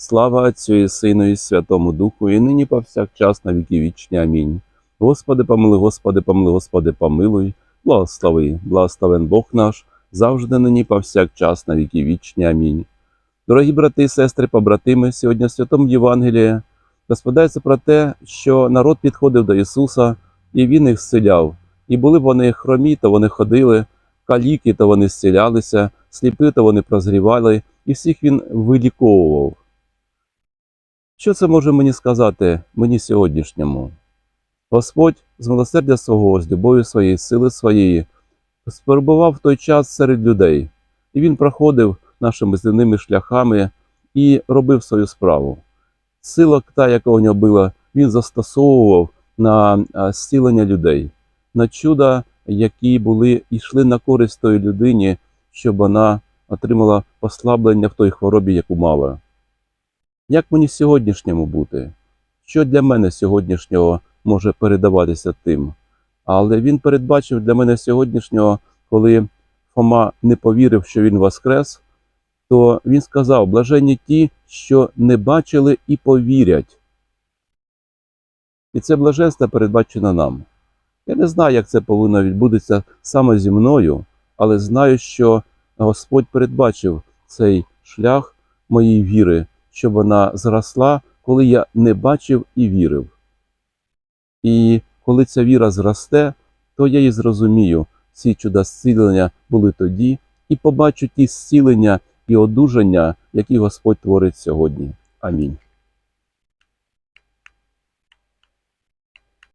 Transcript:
Слава Отцю і Сину і Святому Духу, і нині повсякчас на віки вічні. Амінь. Господи, помилуй, Господи, помилуй, Господи, помилуй, благослови, благословен Бог наш, завжди нині повсякчас на віки вічні. Амінь. Дорогі брати і сестри, побратими, сьогодні в Святому Євангелії розповідається про те, що народ підходив до Ісуса, і Він їх зціляв. І були вони хромі, то вони ходили, каліки, то вони зцілялися, сліпи, то вони прозрівали, і всіх він виліковував. Що це може мені сказати мені сьогоднішньому? Господь з милосердя свого, з любов'ю своєї, сили своєї, перебував в той час серед людей, і він проходив нашими земними шляхами і робив свою справу. Сила, та, яка у нього була, він застосовував на зцілення людей, на чуда, які були йшли на користь той людині, щоб вона отримала послаблення в той хворобі, яку мала. Як мені сьогоднішньому бути? Що для мене сьогоднішнього може передаватися тим? Але він передбачив для мене сьогоднішнього, коли Фома не повірив, що він воскрес, то він сказав: блаженні ті, що не бачили і повірять. І це блаженство передбачено нам. Я не знаю, як це повинно відбутися саме зі мною, але знаю, що Господь передбачив цей шлях моєї віри, щоб вона зросла, коли я не бачив і вірив. І коли ця віра зросте, то я і зрозумію, ці чуда зцілення були тоді, і побачу ті зцілення і одужання, які Господь творить сьогодні. Амінь.